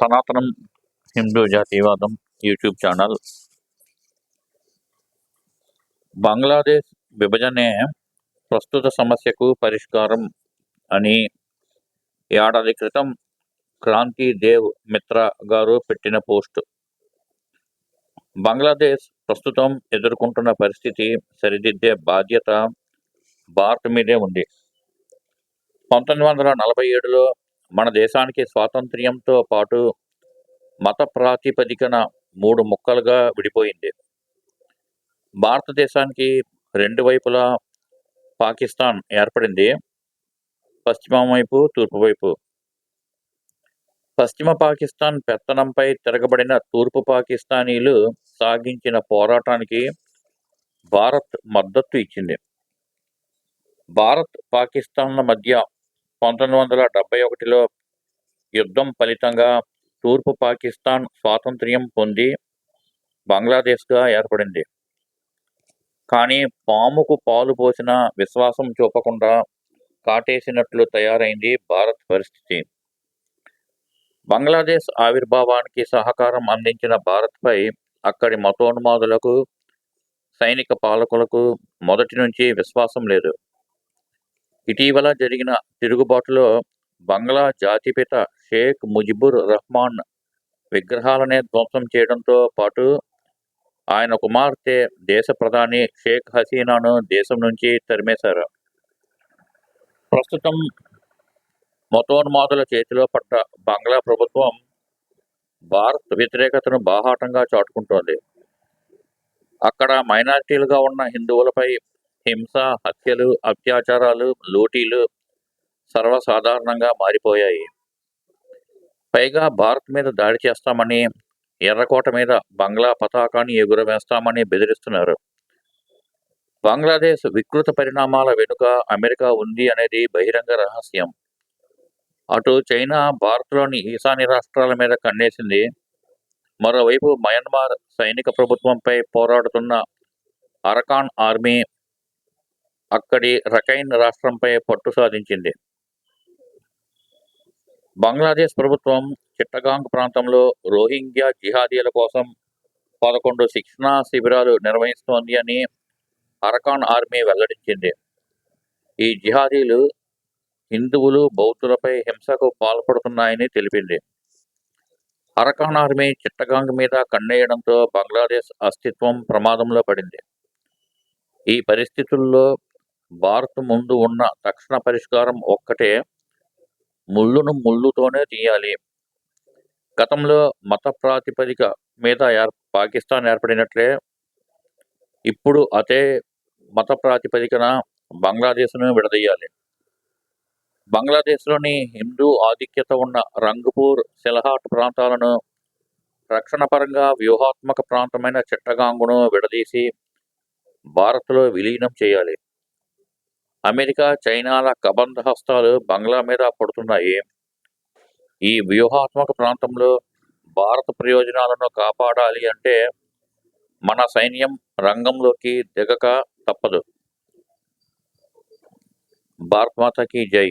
సనాతనం హిందూ జాతీయవాదం YouTube channel. Bangladesh విభజనే ప్రస్తుత సమస్యకు పరిష్కారం అని ఏడాది క్రితం క్రాంతి దేవ్ మిత్ర గారు పెట్టిన పోస్ట్. బంగ్లాదేశ్ ప్రస్తుతం ఎదుర్కొంటున్న పరిస్థితి సరిదిద్దే బాధ్యత భారత్ మీదే ఉంది. పంతొమ్మిది వందల నలభై ఏడులో మన దేశానికి స్వాతంత్ర్యంతో పాటు మత ప్రాతిపదికన మూడు ముక్కలుగా విడిపోయింది. భారతదేశానికి రెండు వైపులా పాకిస్తాన్ ఏర్పడింది. పశ్చిమం వైపు తూర్పు వైపు. పశ్చిమ పాకిస్తాన్ పెత్తనంపై తిరగబడిన తూర్పు పాకిస్తానీలు సాగించిన పోరాటానికి భారత్ మద్దతు ఇచ్చింది. భారత్ పాకిస్తాన్ల మధ్య పంతొమ్మిది వందల డెబ్బై ఒకటిలో యుద్ధం ఫలితంగా తూర్పు పాకిస్తాన్ స్వాతంత్ర్యం పొంది బంగ్లాదేశ్గా ఏర్పడింది. కానీ పాముకు పాలు పోసిన విశ్వాసం చూపకుండా కాటేసినట్లు తయారైంది భారత్ పరిస్థితి. బంగ్లాదేశ్ ఆవిర్భావానికి సహకారం అందించిన భారత్పై అక్కడి మతోన్మాదులకు సైనిక పాలకులకు మొదటి నుంచి విశ్వాసం లేదు. ఇటీవల జరిగిన తిరుగుబాటులో బంగ్లా జాతిపిత షేక్ ముజిబుర్ రహ్మాన్ విగ్రహాలనే ధ్వంసం చేయడంతో పాటు ఆయన కుమార్తె దేశ ప్రధాని షేక్ హసీనాను దేశం నుంచి తరిమేశారు. ప్రస్తుతం మతోన్మాదుల చేతిలో పడ్డ బంగ్లా ప్రభుత్వం భారత్ వ్యతిరేకతను బాహాటంగా చాటుకుంటోంది. అక్కడ మైనారిటీలుగా ఉన్న హిందువులపై హింస హత్యలు అత్యాచారాలు లూటీలు సర్వసాధారణంగా మారిపోయాయి. పైగా భారత్ మీద దాడి చేస్తామని ఎర్రకోట మీద బంగ్లా పతాకాన్ని ఎగురవేస్తామని బెదిరిస్తున్నారు. బంగ్లాదేశ్ వికృత పరిణామాల వెనుక అమెరికా ఉంది అనేది బహిరంగ రహస్యం. అటు చైనా భారత్లోని ఈశాన్య రాష్ట్రాల మీద కన్నేసింది. మరోవైపు మయన్మార్ సైనిక ప్రభుత్వంపై పోరాడుతున్న అరకాన్ ఆర్మీ అక్కడి రకైన్ రాష్ట్రంపై పట్టు సాధించింది. బంగ్లాదేశ్ ప్రభుత్వం చిట్టగాంగ్ ప్రాంతంలో రోహింగ్యా జిహాదీల కోసం పదకొండు శిక్షణా శిబిరాలు నిర్వహిస్తోంది అని అరకాన్ ఆర్మీ వెల్లడించింది. ఈ జిహాదీలు హిందువులు బౌద్ధులపై హింసకు పాల్పడుతున్నాయని తెలిపింది. అరకాన్ ఆర్మీ చిట్టగాంగ్ మీద కన్నేయడంతో బంగ్లాదేశ్ అస్తిత్వం ప్రమాదంలో పడింది. ఈ పరిస్థితుల్లో భారత్ ముందు ఉన్న తక్షణ పరిష్కారం ఒక్కటే ముళ్ళును ముళ్ళుతోనే తీయాలి. గతంలో మత ప్రాతిపదిక మీద ఏర్ పాకిస్తాన్ ఏర్పడినట్లే ఇప్పుడు అదే మత ప్రాతిపదికన బంగ్లాదేశ్ను విడదీయాలి. బంగ్లాదేశ్లోని హిందూ ఆధిక్యత ఉన్న రంగపూర్ సిల్హాట్ ప్రాంతాలను రక్షణపరంగా వ్యూహాత్మక ప్రాంతమైన చిట్టగాంగును విడదీసి భారత్లో విలీనం చేయాలి. అమెరికా చైనాల కబంధ హస్తాలు బంగ్లా మీద పడుతున్నాయి. ఈ వ్యూహాత్మక ప్రాంతంలో భారత ప్రయోజనాలను కాపాడాలి అంటే మన సైన్యం రంగంలోకి దిగక తప్పదు. భారత్ మాతకి జై.